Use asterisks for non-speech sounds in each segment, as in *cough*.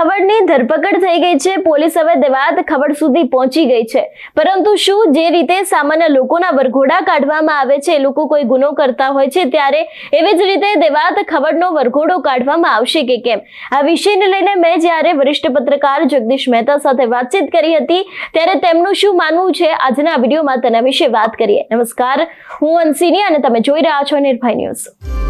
ખબરની ધરપકડ થઈ ગઈ છે. પોલીસ હવે દેવાત ખબર સુધી પહોંચી ગઈ છે. પરંતુ શું જે રીતે સામાન્ય લોકોના વરઘોડા કાઢવામાં આવે છે લોકો કોઈ ગુનો કરતા હોય છે, ત્યારે એવી જ રીતે દેવાત ખબરનો વરઘોડો કાઢવામાં આવશે કે કેમ? આ વિષયને લઈને મેં જ્યારે વરિષ્ઠ પત્રકાર જગદીશ મહેતા સાથે વાતચીત કરી હતી, ત્યારે તેમનું શું માનવું છે? આજના વિડીયોમાં તેના વિશે વાત કરીએ. નમસ્કાર. હું અંસિની અને તમે જોઈ રહ્યા છો નિર્ભય ન્યૂઝ.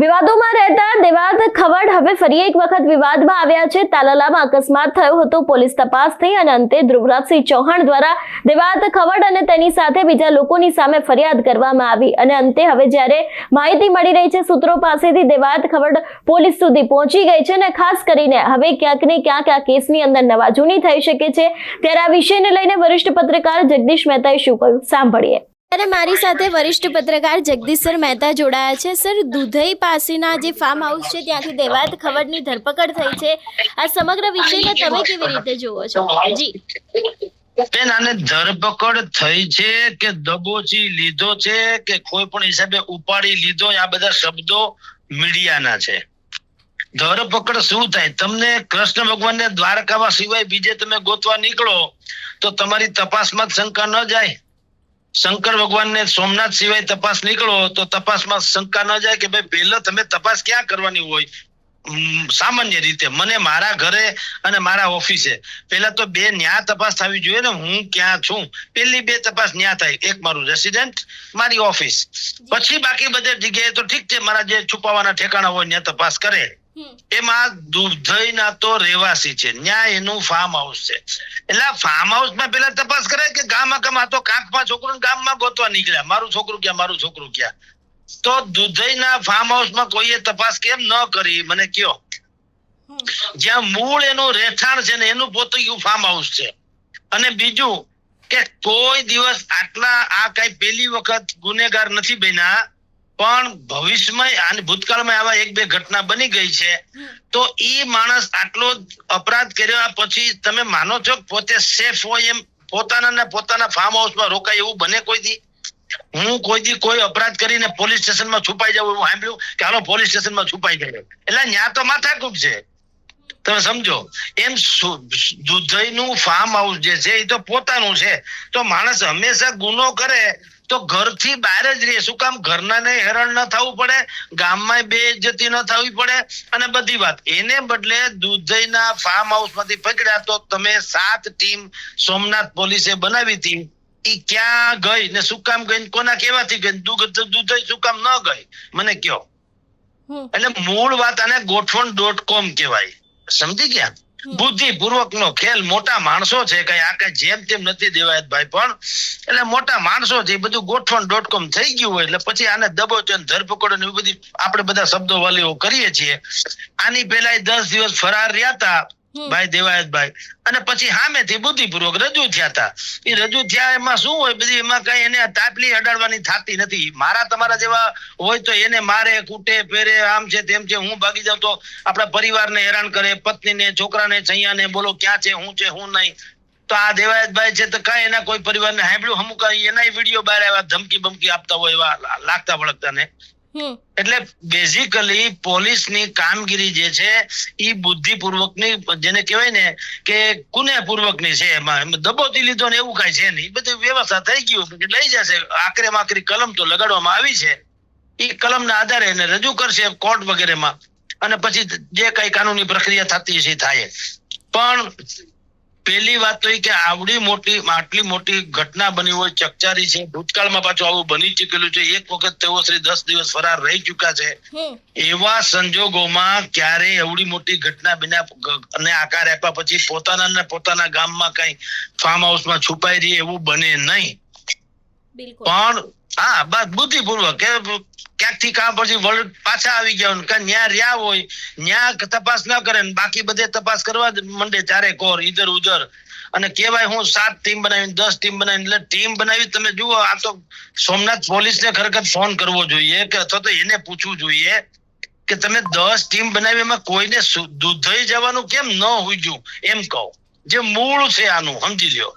વિવાદોમાં રહેતા દેવાદ ખવડ હવે ફરી એક વખત વિવાદમાં આવ્યા છે. તાલાલામાં અકસ્માત થયો હતો. પોલીસ તપાસ થઈ અને અંતે ધ્રુવરાજસિંહ ચૌહાણ દ્વારા દેવાદ ખવડ અને તેની સાથે બીજા લોકોની સામે ફરિયાદ કરવામાં આવી અને અંતે હવે જ્યારે માહિતી મળી રહી છે, સૂત્રો પાસેથી દેવાદ ખવડ પોલીસ સુધી પહોંચી ગઈ છે અને ખાસ કરીને હવે ક્યાંક ને ક્યાંક આ કેસની અંદર નવાજૂની થઈ શકે છે. ત્યારે આ વિષયને લઈને વરિષ્ઠ પત્રકાર જગદીશ મહેતાએ શું કહ્યું? સાંભળીએ. ત્યારે મારી સાથે વરિષ્ઠ પત્રકાર જગદીશ સર મહેતા જોડાયા છે. સર, દુધઈ પાસેના જે ફાર્મ હાઉસ છે, ત્યાંથી દેવાત ખબરની ધરપકડ થઈ છે. આ સમગ્ર વિષયને તમે કેવી રીતે જુઓ છો? જી. બેન, આને ધરપકડ થઈ છે કે દબોચી લીધો છે કે કોઈ પણ હિસાબે ઉપાડી લીધો આ બધા શબ્દો મીડિયાના છે. ધરપકડ શું થાય? તમને કૃષ્ણ ભગવાનને દ્વારકામાં સિવાય બીજે તમે ગોતવા નીકળો તો તમારી તપાસમાં શંકા ન જાય. શંકર ભગવાનને સોમનાથ સિવાય તપાસ નીકળો તો તપાસમાં શંકા ન જાય કે ભાઈ પહેલા તમે તપાસ ક્યાં કરવાની હોય? સામાન્ય રીતે મને મારા ઘરે અને મારા ઓફિસે. પેલા તો બે ન્યા તપાસ થવી જોઈએ ને હું ક્યાં છું? પેલી બે તપાસ ન્યા થાય એક મારું રેસિડેન્ટ મારી ઓફિસ. પછી બાકી બધે જગ્યાએ તો ઠીક છે મારા જે છુપાવાના ઠેકાણા હોય ત્યાં તપાસ કરે. એમાં દુધઈના તો રહેવાસી છે. ન્યા એનું ફાર્મ હાઉસ છે. એટલે ફાર્મ હાઉસમાં પેલા તપાસ કરે કે ગામમાં કમા તો કાંકમાં છોકરો ગામમાં ગોતવા નીકળ્યા. મારું છોકરું ક્યાં? મારું છોકરું ક્યાં? તો દુધઈના ફાર્મ હાઉસમાં કોઈએ તપાસ કેમ ન કરી? મને કયો. જ્યાં મૂળ એનું રહેઠાણ છે ને એનું પોતું ફાર્મ હાઉસ છે. અને બીજું કે કોઈ દિવસ આટલા આ કઈ પેલી વખત ગુનેગાર નથી બન્યા પણ ભવિષ્યમાં અને ભૂતકાળમાં આવા એક બે ઘટના બની ગઈ છે. તો એ માણસ આટલો અપરાધ કર્યા પછી તમે માનો છો પોતે સેફ હોય એમ પોતાના પોતાના ફાર્મ હાઉસમાં રોકાય એવું બને કોઈ દી? હું કોઈ દી કોઈ અપરાધ કરીને પોલીસ સ્ટેશનમાં છુપાઈ જાઉં એવું સાંભળ્યું કે હાલો પોલીસ સ્ટેશનમાં છુપાઈ જાય એટલે ન્યા તો માથાકૂટ છે. તમે સમજો, એમ દુધઈનું ફાર્મ હાઉસ જે છે એ તો પોતાનું છે. તો માણસ હંમેશા ગુનો કરે તો ઘરથી બહાર જ રહીએ. શું કામ? ઘરના ને હેરાન ન થવું પડે ગામમાં બે ઇજ્જતી ન થવી પડે અને બધી વાત. એને બદલે દુધઈના ફાર્મ હાઉસમાંથી પકડ્યા તો તમે સાત ટીમ સોમનાથ પોલીસે બનાવી હતી. એ ક્યાં ગઈ ને શું કામ ગઈ કોના કેવાથી ગઈ દુધ દુધઈ શું કામ ન ગઈ? મને કયો એટલે મૂળ વાત આને ગોઠવણ ડોટ કોમ કહેવાય. સમજી ગયા? બુદ્ધિપૂર્વક નો ખેલ મોટા માણસો છે, કઈ આ કઈ જેમ તેમ નથી દેવાય ભાઈ, પણ એટલે મોટા માણસો છે બધું ગોઠવણ ડોટ કોમ થઈ ગયું હોય, એટલે પછી આને દબોચો ધરપકડ ને બધી આપણે બધા શબ્દો વાલીઓ કરીએ છીએ. આની એ દસ દિવસ ફરાર રહ્યા હતા ભાઈ દેવાયતભાઈ અને પછી સામેથી બુદ્ધિપૂર્વક રજૂ થયા હતા એ રજૂ થયા એમાં શું હોય? બધી એમાં કઈ એને તાપલી અડાડવાની થતી નથી. મારા તમારા જેવા હોય તો એને મારે, કૂટે, ફેરે, આમ છે, તેમ છે, હું ભાગી જાઉં તો આપણા પરિવારને હેરાન કરે, પત્નીને, છોકરાને છૈયાને બોલો, ક્યાં છે, હું છે, હું નહીં. તો આ દેવાયતભાઈ છે તો કઈ એના કોઈ પરિવારને સાંભળ્યું? અમુક એના વીડિયો બહાર આવ્યા ધમકી બમકી આપતા હોય એવા લાગતા વળગતા ને એટલે બેઝિકલી પોલીસની કામગીરી જે છે, એ બુદ્ધિપૂર્વકની, જેને કહેવાય ને કે કુનેપૂર્વકની છે એમાં. દબોતી લીધો ને એવું કઈ છે નહીં. બધી વ્યવસ્થા થઈ ગયું લઈ જશે. આખરે માકરી કલમ તો લગાડવામાં આવી છે. એ કલમના આધારે એને રજૂ કરશે કોર્ટ વગેરેમાં. અને પછી જે કઈ કાનૂની પ્રક્રિયા થતી છે થાય. પણ પહેલી વાત તો એ કે આવડી મોટી આટલી મોટી ઘટના બની હોય ચકચારી છે ભૂતકાળમાં પાછું આવું બની ચૂકેલું છે એક વખત તેઓ શ્રી દસ દિવસ ફરાર રહી ચુક્યા છે. એવા સંજોગોમાં ક્યારે એવડી મોટી ઘટના બિના અને આકાર આપ્યા પછી પોતાના ને પોતાના ગામમાં કઈ ફાર્મ હાઉસમાં છુપાઈ રહી એવું બને નહીં. પણ હા બસ બુદ્ધિપૂર્વક કે ક્યાંકથી કામ પછી વળ પાછા આવી ગયા હોય કે ન્યા રહ્યા હોય ન્યા તપાસ ન કરે ને બાકી બધે તપાસ કરવા મંડે ચારે કોર ઈધર ઉધર. અને કેવાય હું સાત ટીમ બનાવીને દસ ટીમ બનાવીને એટલે ટીમ બનાવી તમે જુઓ આ તો સોમનાથ પોલીસને ખરેખર ફોન કરવો જોઈએ કે અથવા તો એને પૂછવું જોઈએ કે તમે દસ ટીમ બનાવી એમાં કોઈને દૂધઈ જવાનું કેમ ન હુજ્યું? એમ કહો. જે મૂળ છે આનું સમજી લ્યો.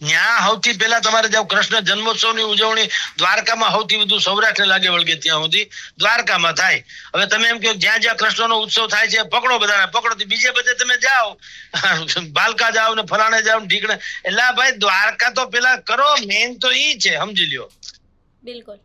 ત્યાં સૌથી પહેલા તમારે જાવ કૃષ્ણ જન્મોત્સવની ઉજવણી દ્વારકામાં સૌથી વધુ સૌરાષ્ટ્ર લાગે વળગે ત્યાં સુધી. દ્વારકામાં થાય. હવે તમે એમ કહો જ્યાં જ્યાં કૃષ્ણનો ઉત્સવ થાય છે પકડો બધાને પકડો. બીજે બધે તમે જાઓ. *laughs* બાલકા જાઓ ને ફલાણે જાઓ ને ઢીકણે. એટલે ભાઈ દ્વારકા તો પેલા કરો મેન તો ઈ છે સમજી લ્યો. બિલકુલ.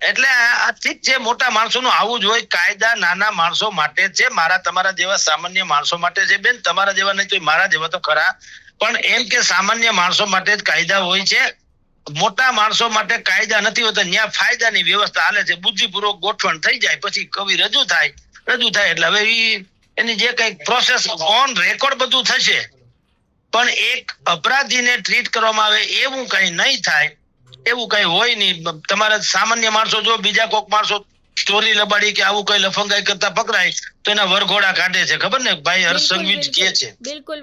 એટલે આ ઠીક છે મોટા માણસોનું આવું જ હોય કાયદા નાના માણસો માટે છે મારા તમારા જેવા સામાન્ય માણસો માટે છે બેન તમારા જેવા નહીં તો મારા જેવા તો ખરા. પણ એમ કે સામાન્ય માણસો માટે જ કાયદા હોય છે. મોટા માણસો માટે કાયદા નથી હોતા ત્યાં ફાયદાની વ્યવસ્થા હાલે છે. બુદ્ધિપૂર્વક ગોઠવણ થઈ જાય, પછી કવિ રજૂ થાય. રજૂ થાય એટલે હવે એ એની જે કઈ પ્રોસેસ ઓન રેકોર્ડ બધું થશે. પણ એક અપરાધીને ટ્રીટ કરવામાં આવે એવું કઈ નહીં થાય, એવું કઈ હોય નહીં. તમારા સામાન્ય માણસો જો, બીજા કોઈક માણસો ચોરી લબાડી કે આવું કઈ લફંગાઈ કરતા પકડાય તો એના વરઘોડા કાઢે છે. ખબર ને? ભાઈ હર્ષસંઘવી કે છે. બિલકુલ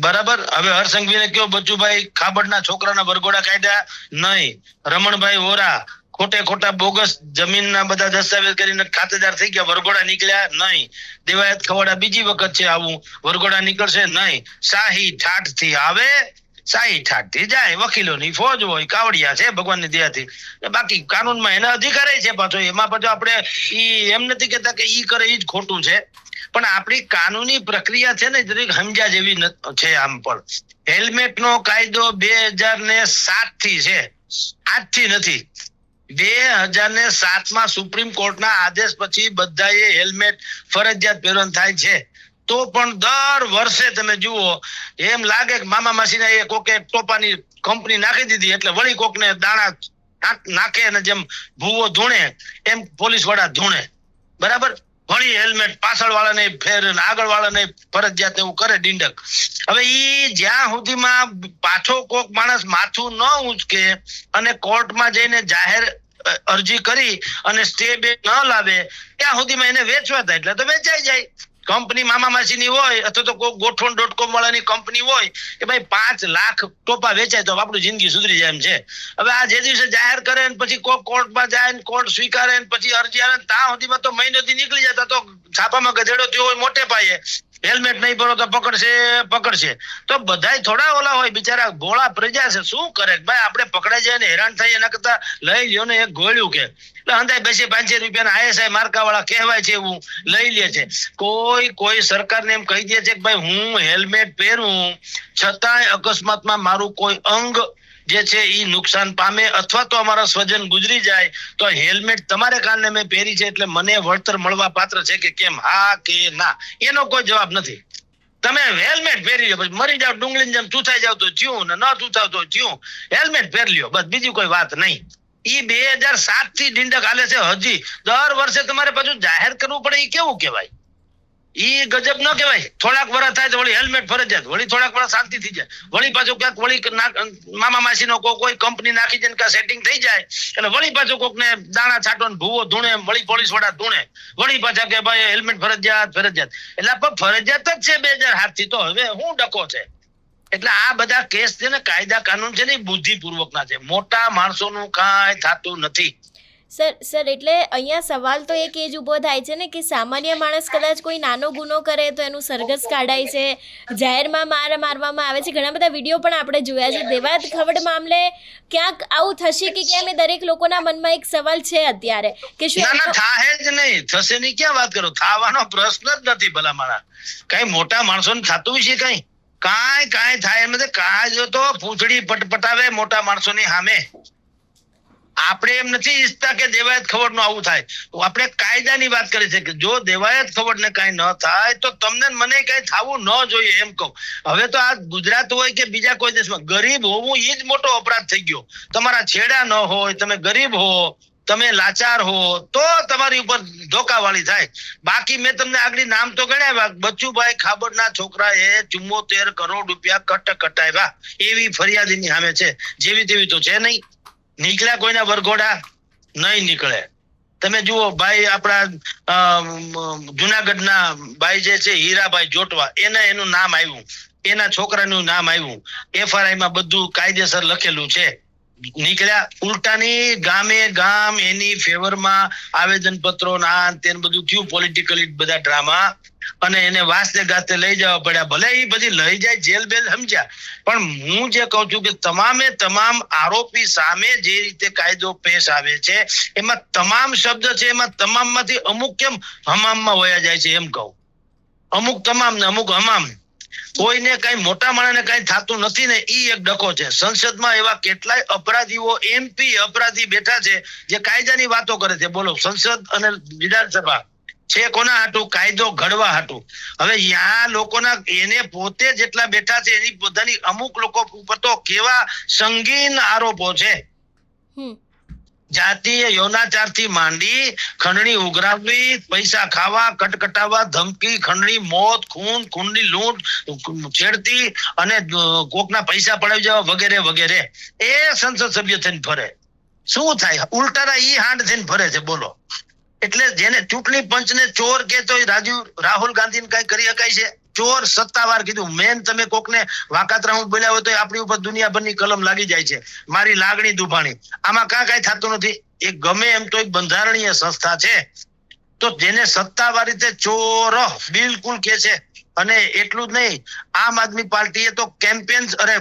બરાબર? હવે હર્ષંઘવીને કયો બચુભાઈ ખાબડના છોકરાના વરઘોડા કાઢ્યા નહીં. રમણભાઈ ઓરા ખોટે ખોટા બોગસ જમીનના બધા દસ્તાવેજ કરીને ખાતેદાર થઈ ગયા. વરઘોડા નીકળ્યા નહીં. દેવાયત ખવડા બીજી વખત છે આવું. વરઘોડા નીકળશે નહીં. શાહી ઠાઠથી આવે શાહી ઠાઠથી જાય, વકીલોની ફોજ હોય, કાવડિયા છે ભગવાનની દયાથી. બાકી કાનૂનમાં એના અધિકાર છે પાછો, એમાં પાછો આપણે ઈ એમ નથી કેતા કે ઈ કરે ઈ જ ખોટું છે. પણ આપણી કાનૂની પ્રક્રિયા છે ને જરીક સમજ્યા જેવી છે આમ પણ. હેલ્મેટ નો કાયદો બે હજાર ને સાતથી છે. આજથી નથી. બે હજાર ને સાતમાં સુપ્રીમ કોર્ટના આદેશ પછી બધાએ હેલ્મેટ ફરજિયાત પહેરવાનું થાય છે. તો પણ દર વર્ષે તમે જુઓ, એમ લાગે કે મામા માસીને એ કોકે ટોપાની કંપની નાખી દીધી એટલે વળી કોકને દાણા નાખે અને જેમ ભૂવો ધૂણે, એમ પોલીસવાળા ધૂણે. બરાબર? વળી હેલ્મેટ પાછળ વાળાને ફેર આગળ વાળા વાળાને ફરજિયાત એવું કરે ડીંડક. હવે ઈ જ્યાં સુધીમાં પાછો કોક માણસ માથું ન ઉંચકે અને કોર્ટમાં જઈને જાહેર અરજી કરી અને સ્ટે બે ન લાવે, ત્યાં સુધીમાં એને વેચવા થાય એટલે તો વેચાઈ જાય. કંપની મામા માસીની હોય અથવા તો કોઈ ગોઠવણ ડોટ કોમ વાળાની કંપની હોય, કે ભાઈ પાંચ લાખ ટોપા વેચાય તો આપણી જિંદગી સુધરી જાય એમ છે. હવે આ જે દિવસે જાહેર કરે ને પછી કોઈ કોર્ટમાં જાય ને કોર્ટ સ્વીકારે ને પછી અરજી આવે ત્યાં સુધીમાં તો મહિનોથી નીકળી જતા તો છાપામાં ગધેડો થયો હોય મોટે પાયે. હેલ્મેટ નહીં ભરો તો પકડશે પકડશે. તો બધાય થોડા ઓલા હોય, બિચારા ગોળા પ્રજા છે, શું કરે? ભાઈ, આપણે પકડાઈ જાય ને હેરાન થઈ એના કરતા લઈ લ્યો ને એક ગોળ્યું કે. એટલે અંદાય બેસે પાંચસો રૂપિયાના આઈએસઆઈ માર્કા વાળા કહેવાય છે એવું લઈ લે છે. કોઈ કોઈ સરકારને એમ કહી દે છે કે ભાઈ, હું હેલ્મેટ પહેરું, છતાંય અકસ્માતમાં મારું કોઈ અંગ જે છે ઈ નુકસાન પામે અથવા તો અમારા સ્વજન ગુજરી જાય, તો હેલ્મેટ તમારે કારણે મેં પહેરી છે એટલે મને વળતર મળવા પાત્ર છે કે કેમ, હા કે ના? એનો કોઈ જવાબ નથી. તમે હેલ્મેટ પહેરી લો, પછી મરી જાવ ડુંગળી જેમ ચૂથાઈ જાવ તો થયું ને ન ચૂથાવ તો થયું. હેલ્મેટ પહેરી લ્યો, બસ બીજી કોઈ વાત નહીં. ઈ બે હજાર સાતથી ડિંડક હાલે છે હજી. દર વર્ષે તમારે પાછું જાહેર કરવું પડે એ કેવું કહેવાય? ઈ ગજબ ન કહેવાય. થોડાક વર્ષ થાય વળી હેલ્મેટ ફરજિયાત વળી થોડાક વર્ષ શાંતિ થઈ જાય. વળી પાછું ક્યાંક વળી મામા માસીનો કોઈ કોઈ કંપની નાખી જાય ક્યાં સેટિંગ થઈ જાય. એટલે વળી પાછું કોકને દાણા છાંટો ને ભૂવો ધૂણે, વળી પોલીસવાળા ધૂણે. વળી પાછા કે ભાઈ હેલ્મેટ ફરજિયાત ફરજિયાત. એટલે પણ ફરજિયાત જ છે બે હજાર સાતથી. તો હવે હું ડકો છે. એટલે આ બધા કેસ છે ને કાયદા કાનૂન છે ને બુદ્ધિપૂર્વક ના છે. મોટા માણસોનું કાંઈ થતું નથી. સર સર એટલે અહીંયા સવાલ તો એક એજ ઊભો થાય છે ને કે સામાન્ય માણસ કદાચ કોઈ નાનો ગુનો કરે તો એનું સરઘસ કાઢાય છે. જાહેરમાં માર મારવામાં આવે છે. ઘણા બધા વીડિયો પણ આપણે જોયા છે. દેવાદ ખવડ મામલે ક્યાંક આવું થશે કે કેમ એ દરેક લોકોના મનમાં એક સવાલ છે અત્યારે. કે શું ના થાહે જ નહીં. થશે નહીં ક્યાં વાત કરો? થાવાનો પ્રશ્ન જ નથી ભલા મારા કઈ મોટા માણસો ને થતું છે કઈ? કાંઈ કાંઈ થાય એમ નથી. કાંઈ જો તો પૂંછડી પટપટાવે મોટા માણસોની સામે. આપણે એમ નથી ઈચ્છતા કે દેવાયત ખબરનું આવું થાય. આપણે કાયદાની વાત કરી છે કે જો દેવાયત ખબર ને કઈ ન થાય, તો તમને મને કઈ થવું ન જોઈએ એમ કહું. હવે તો આ ગુજરાત હોય કે બીજા કોઈ દેશમાં, ગરીબ હોવું એ જ મોટો અપરાધ થઈ ગયો. તમારા છેડા ન હોય, તમે ગરીબ હો, તમે લાચાર હો, તો તમારી ઉપર ધોકાવાળી થાય. બાકી મેં તમને આગળ નામ તો ગણાવ્યા બચ્ચુભાઈ ખાબડના છોકરાએ ચુમ્મોતેર કરોડ રૂપિયા કટ કટાવ્યા એવી ફરિયાદીની સામે છે. જેવી તેવી તો છે નહીં. નીકળ્યા કોઈના વરઘોડા નહીં નીકળે. તમે જુઓ, ભાઈ આપણા જુનાગઢના ભાઈ જે છે, હીરાભાઈ જોટવા, એને એનું નામ આવ્યું. એના છોકરાનું નામ આવ્યું. એફઆરઆઈ માં બધું કાયદેસર લખેલું છે. નીકળ્યા ઉલટાની ગામે ગામ એની ફેવરમાં આવેદન પત્રો ના તે બધું થયું. પોલિટિકલી બધા ડ્રામા અને એને વાસ્તે ગાતે લઈ જવા પડ્યા. ભલે એ બધી લઈ જાય, જેલ બેલ સમજ્યા. પણ હું જે કહું છું કે તમામે તમામ આરોપી સામે જે રીતે કાયદો પેશ આવે છે, એમાં તમામ શબ્દ છે, એમાં તમામમાંથી અમુક કેમ હમામમાં વયા જાય છે એમ કહું. અમુક તમામ ને અમુક હમામ. કોઈને કઈ મોટા માણસને કઈ થતું નથી ને ઈ એક ડકો છે. સંસદમાં એવા કેટલાય અપરાધીઓ એમપી અપરાધી બેઠા છે, જે કાયદાની વાતો કરે છે. બોલો, સંસદ અને વિધાનસભા છે કોના હાટું? કાયદો ઘડવા હાટું. હવે યા લોકોના એને પોતે જેટલા બેઠા છે એની બધાની અમુક લોકો ઉપર તો કેવા સંગીન આરોપો છે. જાતીય યૌનાચારથી માંડી ખંડણી ઉઘરાવવી પૈસા ખાવા કટકટાવવા ધમકી ખંડણી મોત ખૂન ખૂનની લૂંટ છેડતી અને કોકના પૈસા પડાવી જવા વગેરે વગેરે. એ સંસદ સભ્ય થઈને ફરે. શું થાય? ઉલટાના ઈ હાંડ થઈને ફરે છે બોલો. એટલે જેને ચૂંટણી પંચને ચોર હોય રાજીવ રાહુલ ગાંધી કઈ કરી શકાય છે? ચોર સત્તાવાર કીધું. મેન તમે કોકને વાકાતરા હું બોલ્યા હોય તો આપણી ઉપર દુનિયાભરની કલમ લાગી જાય છે. મારી લાગણી દુભાણી. આમાં કાં કઈ થતું નથી. એ ગમે એમ તો એક બંધારણીય સંસ્થા છે. તો જેને સત્તાવાર રીતે ચોર બિલકુલ કે છે અને એટલું જ નહીં, આમ આદમી પાર્ટીએ તો કેમ્પેન અરે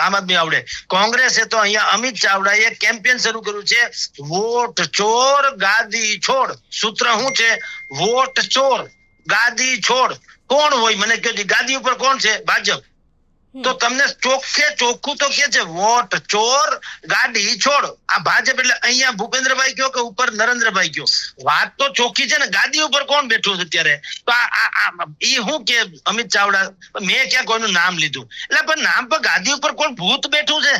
આમ આદમી આવડે. કોંગ્રેસે તો અહીંયા અમિત ચાવડાએ કેમ્પેન શરૂ કર્યું છે, વોટ ચોર, ગાદી છોડ. સૂત્ર શું છે? વોટ ચોર, ગાદી છોડ. કોણ હોય? મને કહો ગાદી ઉપર કોણ છે? ભાજપ. તો તમને ચોખ્ખે ચોખ્ખું તો કે છે, વોટ, ચોર, ગાડી, છોડ. આ ભાજપ એટલે અહીંયા ભૂપેન્દ્રભાઈ કયો કે ઉપર નરેન્દ્રભાઈ કયો? વાત તો ચોખ્ખી છે ને ગાડી ઉપર કોણ બેઠું છે અત્યારે? તો આ આ હું કે અમિત ચાવડા? મેં ક્યાં કોઈનું નામ લીધું? એટલે પણ નામ પર ગાદી ઉપર કોણ ભૂત બેઠું છે?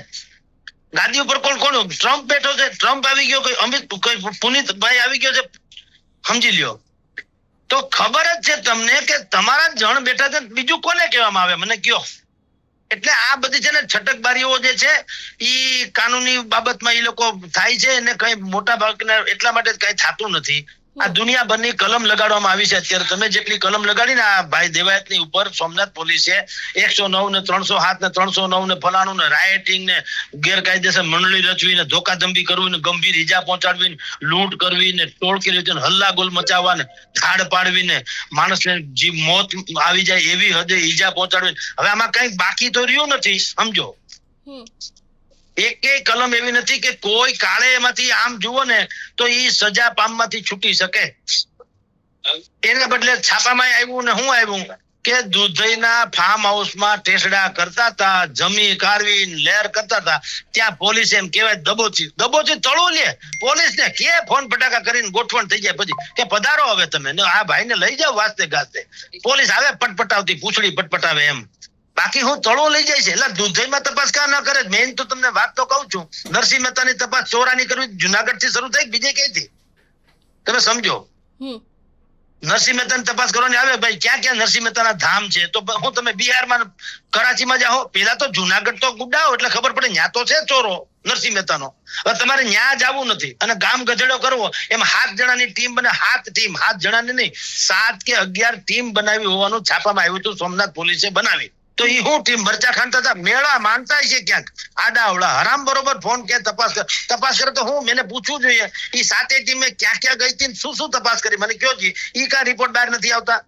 ગાદી ઉપર કોણ કોણ? ટ્રમ્પ બેઠો છે. ટ્રમ્પ આવી ગયો કોઈ અમિત કોઈ પુનિતભાઈ આવી ગયો છે? સમજી લ્યો. તો ખબર જ છે તમને કે તમારા જણ બેઠા છે બીજું કોને કહેવામાં આવે? મને કયો. એટલે આ બધી છે ને છટકબારીઓ જે છે, ઈ કાનૂની બાબતમાં ઈ લોકો થાય છે અને કઈ મોટા ભાગના એટલા માટે કઈ થતું નથી. આ દુનિયાભરની કલમ લગાડવામાં આવી છે. અત્યારે તમે જેટલી કલમ લગાડી ને, આ ભાઈ દેવાયતની ઉપર સોમનાથ પોલીસે એકસો નવ ને ત્રણસો સાત ને ત્રણસો નવ ને ફલાણું ને રાયટિંગ ને ગેરકાયદેસર મંડળી રચવી ને ધોકાધમકી કરવી ને, ગંભીર ઈજા પહોંચાડવી લૂંટ કરવી ને, ટોળકી રીતે ને હલ્લા ગોલ મચાવવા ને ધાડ પાડવી ને, માણસને જીવ મોત આવી જાય એવી હદે ઈજા પહોંચાડવી હવે આમાં કઈ બાકી તો રહ્યું નથી, સમજો. એકેય કલમ એવી નથી કે કોઈ કાળે એમાંથી આમ જુઓ ને તો એ સજા પામમાંથી છૂટી શકે. એના બદલે છાપામાં આવ્યું ને હું આવ્યું કે દુધઈના ફાર્મ હાઉસમાં ટેસડા કરતા હતા જમી કારવી લેર કરતા હતા. ત્યાં પોલીસ એમ કહેવાય દબોચી દબોચી તળું લે. પોલીસ ને કે ફોન ફટાકા કરીને ગોઠવણ થઈ જાય પછી કે પધારો હવે તમે. આ ભાઈને લઈ જાઓ વાસ્તે ગાસ્તે. પોલીસ આવે, પટપટાવતી, પૂછડી પટપટાવે એમ. બાકી હું તળો લઈ જાય છે. એટલે દુધઈમાં તપાસ કા ન કરે? મેઇન તો તમને વાત તો કહું છું. નરસિંહ મહેતાની તપાસ ચોરાની કરવી જુનાગઢથી શરૂ થઈ બીજે ક્યાંથી તમે સમજો. નરસિંહ મહેતાની તપાસ કરવાની આવે ભાઈ. ક્યાં ક્યાં નરસિંહ મહેતાના ધામ છે? તો હું તમે બિહારમાં કરાચીમાં જાઓ. પેલા તો જુનાગઢ તો ગુડાઓ એટલે ખબર પડે ન્યા તો છે ચોરો નરસિંહ મહેતાનો. હવે તમારે ન્યા જવું નથી. અને ગામ ગધેડો કરવો એમ સાત જણાની ટીમ બને સાત ટીમ. સાત જણાની નહીં સાત કે અગિયાર ટીમ બનાવી હોવાનું છાપામાં આવ્યું હતું. સોમનાથ પોલીસે બનાવી. તો એ હું ટીમ મરચા ખાન હતા મેળા માનતા છે ક્યાંક? આડા અવળા હરામ બરોબર ફોન કે તપાસ કર. તપાસ કરે તો હું? મને પૂછવું જોઈએ. એ સાતે ટીમે ક્યાં ક્યાં ગઈ હતી શું શું તપાસ કરી? મને કયો જી. ઈ કા રિપોર્ટ બહાર નથી આવતા.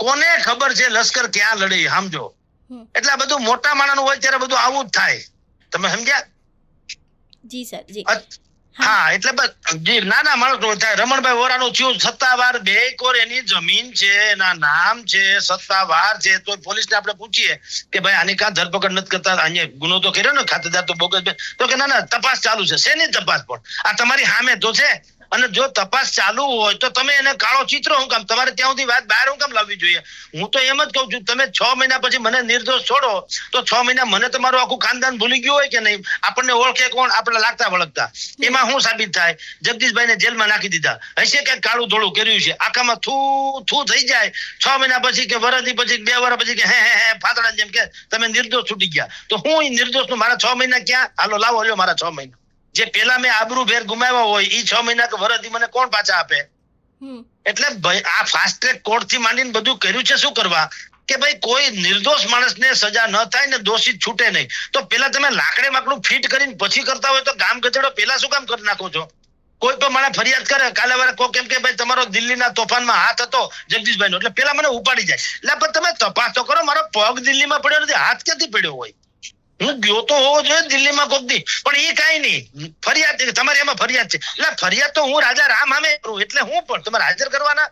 કોને ખબર છે લશ્કર ક્યાં લડે સમજો. એટલે બધું મોટા માણસનું હોય ત્યારે બધું આવું જ થાય. તમે સમજ્યા? જી સર. જી. હા. એટલે બસ નાના માણસ રમણભાઈ વોરાનું થયું, સત્તાવાર બે કોર એની જમીન છે, એના નામ છે, સત્તાવાર છે, તો પોલીસને આપણે પૂછીએ કે ભાઈ, આની કાં ધરપકડ નથી કરતા, અહીંયા ગુનો તો કર્યો ને, ખાતેદાર તો બોગસ તો કે ના ના, તપાસ ચાલુ છે, શેની તપાસ પણ? આ તમારી સામે તો છે અને જો તપાસ ચાલુ હોય તો તમે એને કાળો ચિત્રો હું કામ, તમારે ત્યાં સુધી વાત બહાર હું કામ લાવવી જોઈએ? હું તો એમ જ કહું છું, તમે છ મહિના પછી મને નિર્દોષ છોડો, તો છ મહિના મને તમારું આખું ખાનદાન ભૂલી ગયું હોય કે નહીં? આપણને ઓળખે કોણ? આપણે લાગતા વળગતા. એમાં શું સાબિત થાય? જગદીશભાઈને જેલમાં નાખી દીધા. હશે કે કાળું ધોળું કર્યું છે? આખામાં થૂ થૂ થઈ જાય. છ મહિના પછી કે વરસથી પછી બે વર્ષ પછી કે હે હે હે ફાતડા જેમ કે તમે નિર્દોષ છૂટી ગયા. તો હું નિર્દોષનું મારા છ મહિના ક્યાં? હાલો, લાવો, લ્યો મારા છ મહિના. જે પેલા મેં આબરૂ ભેર ગુમાવ્યા હોય એ છ મહિના કે વરસથી મને કોણ પાછા આપે? એટલે ભાઈ આ ફાસ્ટ ટ્રેક કોર્ટથી માંડીને બધું કર્યું છે શું કરવા? કે ભાઈ કોઈ નિર્દોષ માણસને સજા ન થાય ને દોષિત છૂટે નહીં. તો પેલા તમે લાકડે માકડું ફિટ કરીને પછી કરતા હોય તો ગામ ગધેડો પેલા શું કામ કરી નાખો છો? કોઈ પણ મને ફરિયાદ કરે કાલે વારે કોઈ કેમ કે ભાઈ તમારો દિલ્હીના તોફાનમાં હાથ હતો જગદીશભાઈ નો એટલે પેલા મને ઉપાડી જાય. એટલે પણ તમે તપાસ. તો કરો મારો પગ દિલ્હીમાં પડ્યો નથી હાથ ક્યાંથી પડ્યો હોય? હું ગયો તો હોવો જોઈએ દિલ્હીમાં કોકદી. પણ એ કાંઈ નહીં. ફરિયાદ, તમારી એમાં ફરિયાદ છે. એટલે ફરિયાદ તો હું રાજા રામ આમે કરું. એટલે હું પણ, તમારે હાજર કરવાના.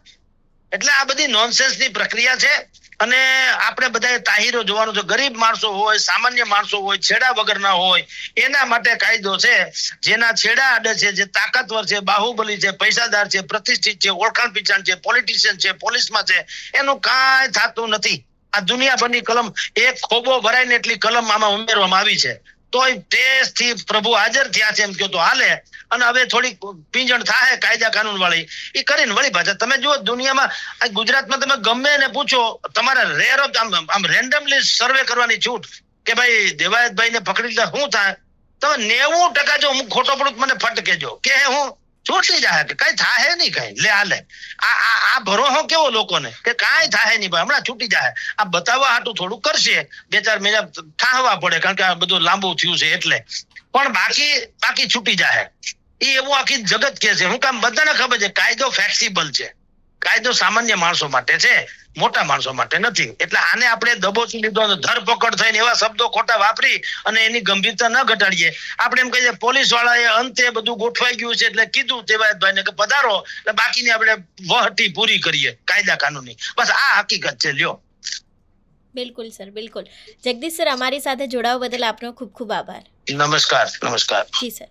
એટલે આ બધી નોનસેન્સની પ્રક્રિયા છે. અને આપણે બધા તાહીરો જોવાનું છે. ગરીબ માણસો હોય, સામાન્ય માણસો હોય, છેડા વગરના હોય, એના માટે કાયદો છે. જેના છેડા આડે છે, જે તાકાતવર છે, બાહુબલી છે, પૈસાદાર છે, પ્રતિષ્ઠિત છે ઓળખાણ પીચાણ છે પોલિટિશિયન છે, પોલીસમાં છે, એનું કાંઈ થતું નથી. આ દુનિયાભરની કલમ એક ખોબો ભરાય ને એટલી કલમ આમાં ઉમેરવામાં આવી છે. તોય દેશથી પ્રભુ હાજર થયા છે એમ કહો તો હાલે. અને હવે થોડી પીંજણ થાય કાયદા કાનૂન વાળી એ કરીને વળી પાછા તમે જુઓ દુનિયામાં ગુજરાતમાં તમે ગમે ને પૂછો, તમારે રેર આમ આમ રેન્ડમલી સર્વે કરવાની છૂટ કે ભાઈ દેવાયતભાઈ ને પકડી લીધા, શું થાય? તમે નેવું ટકા જો હું ખોટો પડું મને ફટ કેજો. કે હું? છૂટી જાય કે કઈ થાય નહીં કઈ. લે, આ આ આ ભરોહો કેવો લોકોને? કે કાંઈ થાય નહીં ભાઈ. હમણાં છૂટી જાય. આ બતાવવા હાટું થોડું કરશે. બે ચાર મહિના ઠાહવા પડે, કારણ કે આ બધું લાંબુ થયું છે એટલે. પણ બાકી બાકી છૂટી જાય એ એવું આખી જગત કે છે. હું કામ બધાને ખબર છે, કાયદો ફ્લેક્સિબલ છે. કાયદો સામાન્ય માણસો માટે છે મોટા માણસો માટે નથી. એટલે આને આપણે દબોચી લીધો ધરપકડ થઈને એવા શબ્દો ખોટા વાપરી અને એની ગંભીરતા ન ઘટાડીએ. આપણે એમ કહીએ પોલીસ વાળાએ અંતે બધું ગોઠવાઈ ગયું છે એટલે કીધું તેવાયતભાઈને કે પધારો એટલે બાકીની આપણે વહટી પૂરી કરીએ કાયદા કાનૂની. બસ આ હકીકત છે લ્યો. બિલકુલ સર બિલકુલ. જગદીશ સર અમારી સાથે જોડાવા બદલ આપનો ખૂબ ખૂબ આભાર. નમસ્કાર નમસ્કાર. જી સર.